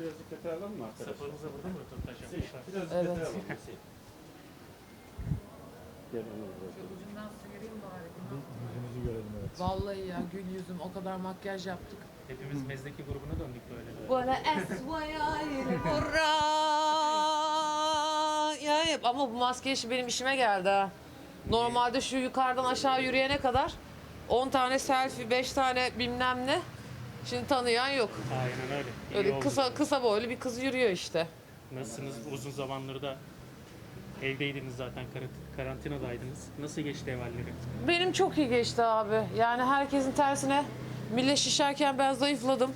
Biraz dikkate alalım mı arkadaşlar? Sapanıza burada mı röportaj yapmışlar? Biraz dikkate Evet. alalım. Gel onu bırakalım. Yüzünüzü görelim evet. Vallahi ya gül yüzüm o kadar makyaj yaptık. Hepimiz mezdeki grubuna döndük böyle. Bana esvayayım ya ama bu maske işi benim işime geldi ha. Normalde şu yukarıdan aşağı yürüyene kadar 10 tane selfie, 5 tane bilmem ne. Şimdi tanıyan yok. Aynen öyle. İyi Öyle oldu. kısa kısa boylu bir kız yürüyor işte. Nasılsınız? Uzun zamandır da evdeydiniz zaten, kar- karantinadaydınız. Nasıl geçti ev halleri? Benim çok iyi geçti abi. Yani herkesin tersine millet şişerken ben zayıfladım.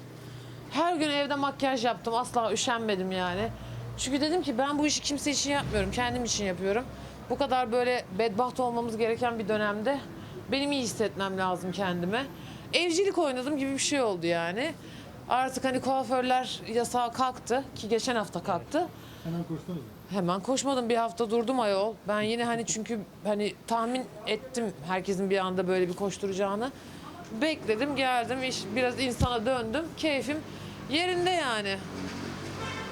Her gün evde makyaj yaptım. Asla üşenmedim yani. Çünkü dedim ki ben bu işi kimse için yapmıyorum. Kendim için yapıyorum. Bu kadar böyle bedbaht olmamız gereken bir dönemde benim iyi hissetmem lazım kendime. Evcilik oynadım gibi bir şey oldu yani. Artık hani kuaförler yasağı kalktı ki geçen hafta kalktı. Hemen koştunuz mu? Hemen koşmadım bir hafta durdum ayol. Ben yine hani çünkü hani tahmin ettim herkesin bir anda böyle bir koşturacağını. Bekledim geldim iş, biraz insana döndüm. Keyfim yerinde yani.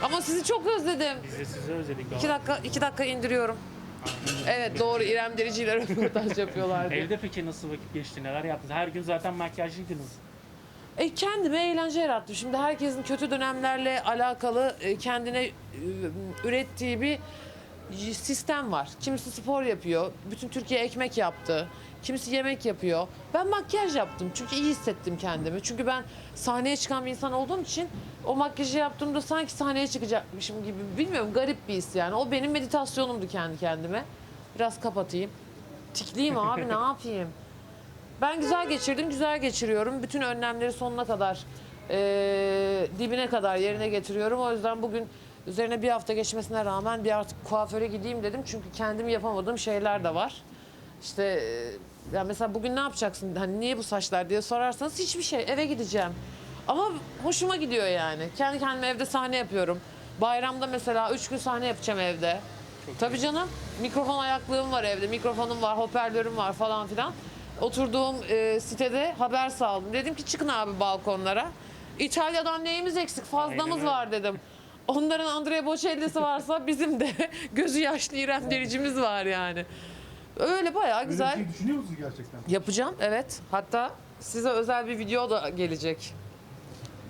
Ama sizi çok özledim. Biz de sizi özledik. İki dakika, iki dakika indiriyorum. Evet doğru İrem Derici ile röportaj yapıyorlardı. Evde peki nasıl vakit geçti? Neler yaptınız? Her gün zaten makyajlıydınız. E, kendime eğlence yarattım. Şimdi herkesin kötü dönemlerle alakalı e, kendine e, ürettiği bir sistem var. Kimisi spor yapıyor. Bütün Türkiye ekmek yaptı. Kimisi yemek yapıyor. Ben makyaj yaptım. Çünkü iyi hissettim kendimi. Çünkü ben sahneye çıkan bir insan olduğum için o makyajı yaptığımda sanki sahneye çıkacakmışım gibi bilmiyorum garip bir his yani. O benim meditasyonumdu kendi kendime. Biraz kapatayım. Tikliyim abi ne yapayım? Ben güzel geçirdim, güzel geçiriyorum. Bütün önlemleri sonuna kadar, eee, dibine kadar yerine getiriyorum. O yüzden bugün üzerine bir hafta geçmesine rağmen bir artık kuaföre gideyim dedim. Çünkü kendim yapamadığım şeyler de var. İşte eee, ya mesela bugün ne yapacaksın? Hani niye bu saçlar diye sorarsanız hiçbir şey. Eve gideceğim. Ama hoşuma gidiyor yani. Kendi kendime evde sahne yapıyorum. Bayramda mesela üç gün sahne yapacağım evde. Tabii canım. Mikrofon ayaklığım var evde. Mikrofonum var, hoparlörüm var falan filan. Oturduğum e, sitede haber saldım. Dedim ki çıkın abi balkonlara. İtalya'dan neyimiz eksik? Fazlamız Aynen var dedim. Onların Andrea Bocelli'si varsa bizim de gözü yaşlı İrem Dericimiz var yani. Öyle bayağı Öyle güzel. bir şey düşünüyor musunuz gerçekten? Yapacağım evet. Hatta size özel bir video da gelecek.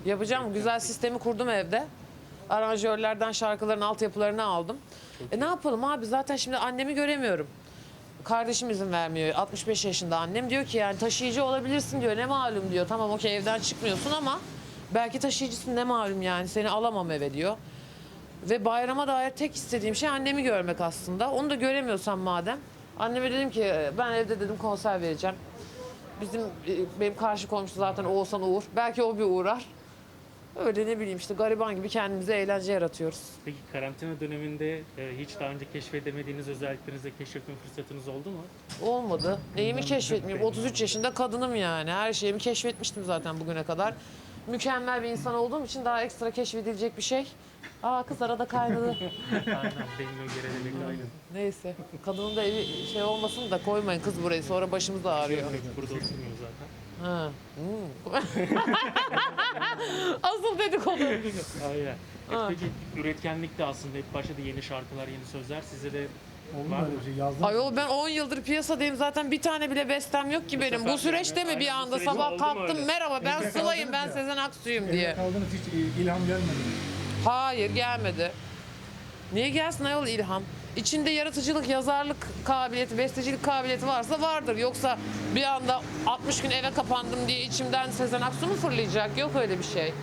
Yapacağım. Güzel sistemi kurdum evde. Aranjörlerden şarkıların altyapılarını aldım. E ne yapalım abi zaten şimdi annemi göremiyorum. Kardeşim izin vermiyor. 65 yaşında annem diyor ki yani taşıyıcı olabilirsin diyor. Ne malum diyor. Tamam okey evden çıkmıyorsun ama belki taşıyıcısın ne malum yani seni alamam eve diyor. Ve bayrama dair tek istediğim şey annemi görmek aslında. Onu da göremiyorsam madem. Anneme dedim ki ben evde dedim konser vereceğim. Bizim e, benim karşı komşu zaten Oğuzhan Uğur. Belki o bir uğrar. Öyle ne bileyim işte gariban gibi kendimize eğlence yaratıyoruz. Peki karantina döneminde e, hiç daha önce keşfedemediğiniz özelliklerinizi keşfetme fırsatınız oldu mu? Olmadı. Neyimi keşfetmeyeyim? 33 yaşında kadınım yani. Her şeyimi keşfetmiştim zaten bugüne kadar. Mükemmel bir insan olduğum için daha ekstra keşfedilecek bir şey. Aa kız arada kaynadı. Aynen benim o geleneğiyle aynı. Neyse. Kadının da evi şey olmasın da koymayın kız burayı. Sonra başımız da ağrıyor. Burada oturmuyor zaten. Ha. Hmm. Asıl dedikodu. Aynen. E, Ha. peki üretkenlik de aslında hep başladı yeni şarkılar, yeni sözler. Size de Oldu Var mu öyle mı? bir şey? Ayol ben 10 yıldır piyasadayım zaten bir tane bile bestem yok ki benim. Bu süreçte mi bir anda sabah kalktım merhaba ben Evde Sıla'yım ben. Sezen Aksu'yum Evde diye. kaldınız hiç il- ilham gelmedi. mi? Hayır gelmedi. Niye gelsin ayol ilham? İçinde yaratıcılık, yazarlık kabiliyeti, bestecilik kabiliyeti varsa vardır. Yoksa bir anda 60 gün eve kapandım diye içimden Sezen Aksu mu fırlayacak? Yok öyle bir şey.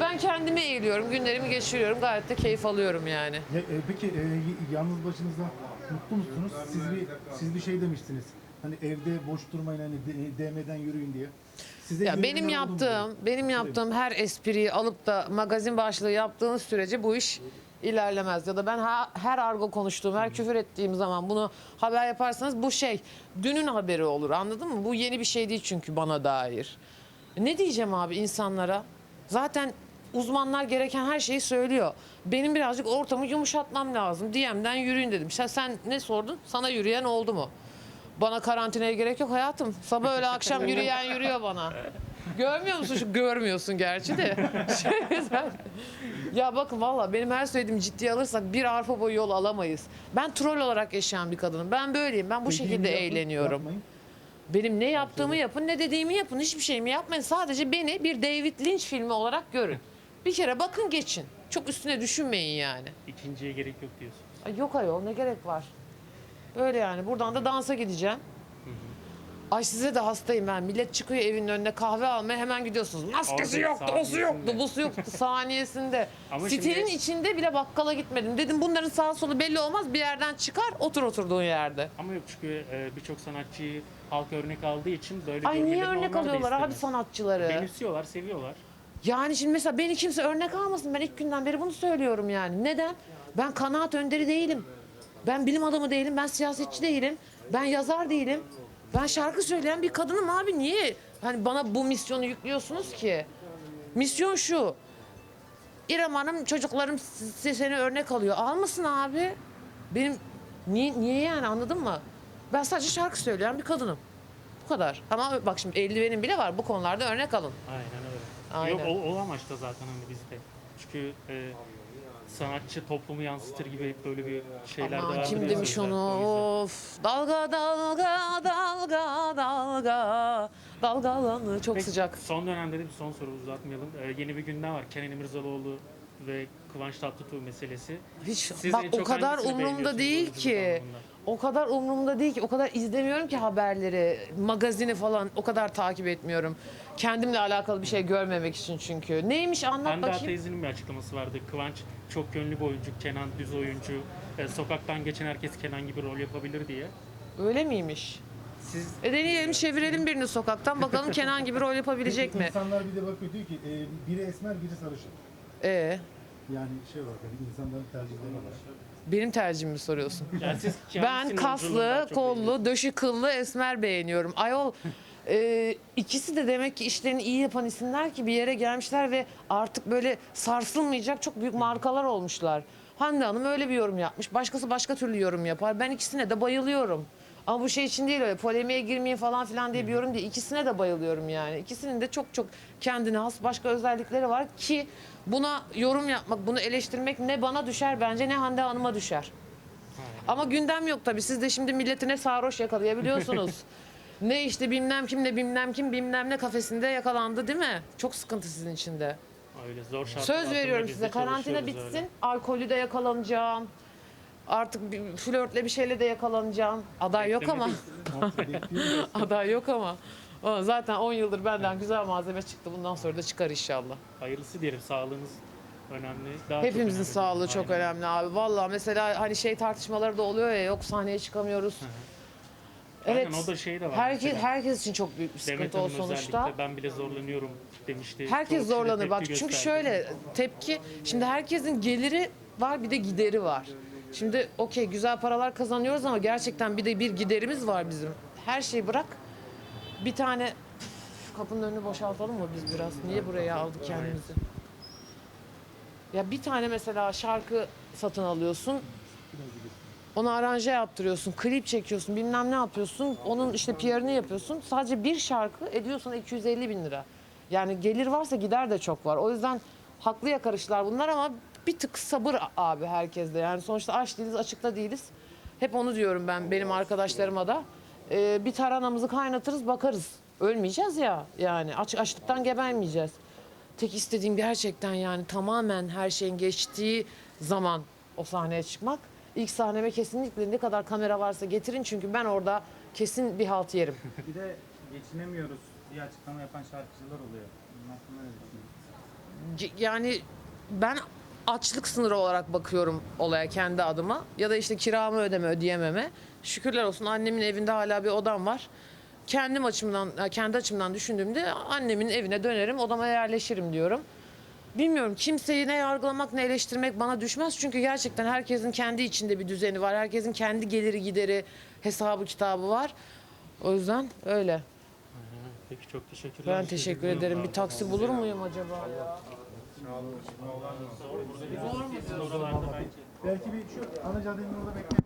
Ben kendimi eğiliyorum, günlerimi geçiriyorum. Gayet de keyif alıyorum yani. Ya, e, peki e, y- yalnız başınızda mutlu musunuz? Siz bir siz bir şey demiştiniz. Hani evde boş durmayın hani de- DM'den yürüyün diye. Size Ya benim yaptığım, benim yaptığım her espriyi alıp da magazin başlığı yaptığınız sürece bu iş ilerlemez. Ya da ben ha- her argo konuştuğum, her küfür ettiğim zaman bunu haber yaparsanız bu şey dünün haberi olur anladın mı? Bu yeni bir şey değil çünkü bana dair. Ne diyeceğim abi insanlara? Zaten uzmanlar gereken her şeyi söylüyor. Benim birazcık ortamı yumuşatmam lazım. DM'den yürüyün dedim. Sen, sen ne sordun? Sana yürüyen oldu mu? Bana karantinaya gerek yok hayatım. Sabah öyle akşam yürüyen yürüyor bana. Görmüyor musun? Şu görmüyorsun gerçi de. Şey, sen- ya bakın valla benim her söylediğimi ciddiye alırsak bir arpa boyu yol alamayız. Ben troll olarak yaşayan bir kadınım. Ben böyleyim. Ben bu şekilde eğleniyorum. Benim ne yaptığımı yapın, ne dediğimi yapın. Hiçbir şeyimi yapmayın. Sadece beni bir David Lynch filmi olarak görün. Bir kere bakın geçin. Çok üstüne düşünmeyin yani. İkinciye gerek yok diyorsun. Ay yok ayol ne gerek var. Böyle yani. Buradan da dansa gideceğim. Ay size de hastayım ben. Millet çıkıyor evinin önüne kahve almaya hemen gidiyorsunuz. Maskesi Orada yoktu, osu yoktu, saniyesinde. busu yoktu saniyesinde. Ama Sitenin şimdi- içinde bile bakkala gitmedim. Dedim bunların sağ solu belli olmaz. Bir yerden çıkar, otur oturduğun yerde. Ama yok çünkü e, birçok sanatçıyı halk örnek aldığı için böyle Ay niye görmeleri örnek normal de alıyorlar abi istemiyor. sanatçıları? Benimsiyorlar, seviyorlar. Yani şimdi mesela beni kimse örnek almasın. Ben ilk günden beri bunu söylüyorum yani. Neden? Ben kanaat önderi değilim. Ben bilim adamı değilim. Ben siyasetçi değilim. Ben yazar değilim. Ben şarkı söyleyen bir kadınım abi. Niye? Hani bana bu misyonu yüklüyorsunuz ki. Misyon şu. İrem Hanım çocuklarım size seni örnek alıyor. Almasın abi. Benim niye, niye yani anladın mı? Ben sadece şarkı söyleyen bir kadınım. Bu kadar. Ama bak şimdi eldivenim bile var. Bu konularda örnek alın. Aynen öyle. Aynen. Yok o, o amaçta zaten hani bizde. Çünkü e, sanatçı toplumu yansıtır gibi böyle bir şeyler de Aman kim demiş onu? Of. Dalga dalga dalga dalga dalgalanı çok Peki, sıcak. Son dönemde de bir son soru uzatmayalım. E, yeni bir gündem var. Kenan İmirzalıoğlu ve Kıvanç Tatlıtuğ meselesi. Hiç Siz bak o çok kadar hangisini umurumda beğeniyorsunuz değil ki. zamanında? O kadar umurumda değil ki. O kadar izlemiyorum ki haberleri, magazini falan o kadar takip etmiyorum. Kendimle alakalı bir şey görmemek için çünkü. Neymiş anlat Hande bakayım. teyzenin bir açıklaması vardı. Kıvanç çok yönlü bir oyuncu, Kenan düz oyuncu. E, sokaktan geçen herkes Kenan gibi rol yapabilir diye. Öyle miymiş? Siz E deneyelim çevirelim birini sokaktan bakalım Kenan gibi rol yapabilecek mi? İnsanlar bir de bakıyor diyor ki e, biri esmer biri sarışın. Ee, Yani şey var hani insanların tercihleri var. Benim tercihimi soruyorsun. yani siz Ben kaslı, kollu, döşü kıllı, esmer beğeniyorum. Ayol e, ikisi de demek ki işlerini iyi yapan isimler ki bir yere gelmişler ve artık böyle sarsılmayacak çok büyük markalar olmuşlar. Hande Hanım öyle bir yorum yapmış. Başkası başka türlü yorum yapar. Ben ikisine de bayılıyorum. Ama bu şey için değil öyle polemiğe girmeyin falan filan diye bir yorum değil. İkisine de bayılıyorum yani. İkisinin de çok çok kendine has başka özellikleri var ki buna yorum yapmak, bunu eleştirmek ne bana düşer bence ne Hande Hanım'a düşer. Ama gündem yok tabii. Siz de şimdi milletine sarhoş yakalayabiliyorsunuz. ne işte bilmem kim ne bilmem kim bilmem ne kafesinde yakalandı değil mi? Çok sıkıntı sizin için de. Öyle zor şartlar Söz altında veriyorum biz de size karantina çalışıyoruz bitsin. öyle. Alkolü de yakalanacağım. Artık bir flörtle bir şeyle de yakalanacağım. Aday yok ama. Aday yok ama. Zaten 10 yıldır benden güzel malzeme çıktı. Bundan sonra da çıkar inşallah. Hayırlısı diyelim. Sağlığınız önemli. Daha çok Hepimizin önemli. sağlığı çok Aynen. önemli abi. Vallahi mesela hani şey tartışmaları da oluyor ya yok sahneye çıkamıyoruz. Evet. Aynen, o da şey de var. Herkes mesela. herkes için çok büyük bir Demet sıkıntı o Hanım sonuçta. özellikle ben bile zorlanıyorum demişti. Çoğu Herkes kişi de zorlanır tepki bak. Çünkü gösterdi. şöyle tepki şimdi herkesin geliri var bir de gideri var. Şimdi okey güzel paralar kazanıyoruz ama gerçekten bir de bir giderimiz var bizim. Her şeyi bırak. Bir tane kapının önünü boşaltalım mı biz biraz? Niye buraya aldık kendimizi? Ya bir tane mesela şarkı satın alıyorsun. Onu aranje yaptırıyorsun, klip çekiyorsun, bilmem ne yapıyorsun. Onun işte PR'ını yapıyorsun. Sadece bir şarkı ediyor sana 250 bin lira. Yani gelir varsa gider de çok var. O yüzden haklı yakarışlar bunlar ama bir tık sabır abi herkeste. Yani sonuçta aç değiliz, açıkta değiliz. Hep onu diyorum ben benim arkadaşlarıma da. Ee, bir taranamızı kaynatırız, bakarız. Ölmeyeceğiz ya yani. Aç, açlıktan gebermeyeceğiz. Tek istediğim gerçekten yani tamamen her şeyin geçtiği zaman o sahneye çıkmak. İlk sahneme kesinlikle ne kadar kamera varsa getirin çünkü ben orada kesin bir halt yerim. Bir de geçinemiyoruz diye açıklama yapan şarkıcılar oluyor. Bunun hakkında ne düşünüyorsun? C- Yani ben açlık sınırı olarak bakıyorum olaya kendi adıma. Ya da işte kiramı ödeme ödeyememe. Şükürler olsun annemin evinde hala bir odam var. Kendim açımdan, ya kendi açımdan düşündüğümde annemin evine dönerim, odama yerleşirim diyorum. Bilmiyorum kimseyi ne yargılamak ne eleştirmek bana düşmez. Çünkü gerçekten herkesin kendi içinde bir düzeni var. Herkesin kendi geliri gideri hesabı kitabı var. O yüzden öyle. Peki çok teşekkürler. Ben teşekkür ederim. Bir taksi bulur muyum acaba ya? Belki. Belki bir şu ana caddenin orada bekleyin.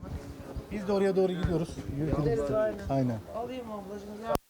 Biz de oraya doğru gidiyoruz. Gideriz aynen. Aynen. Alayım ablacığım.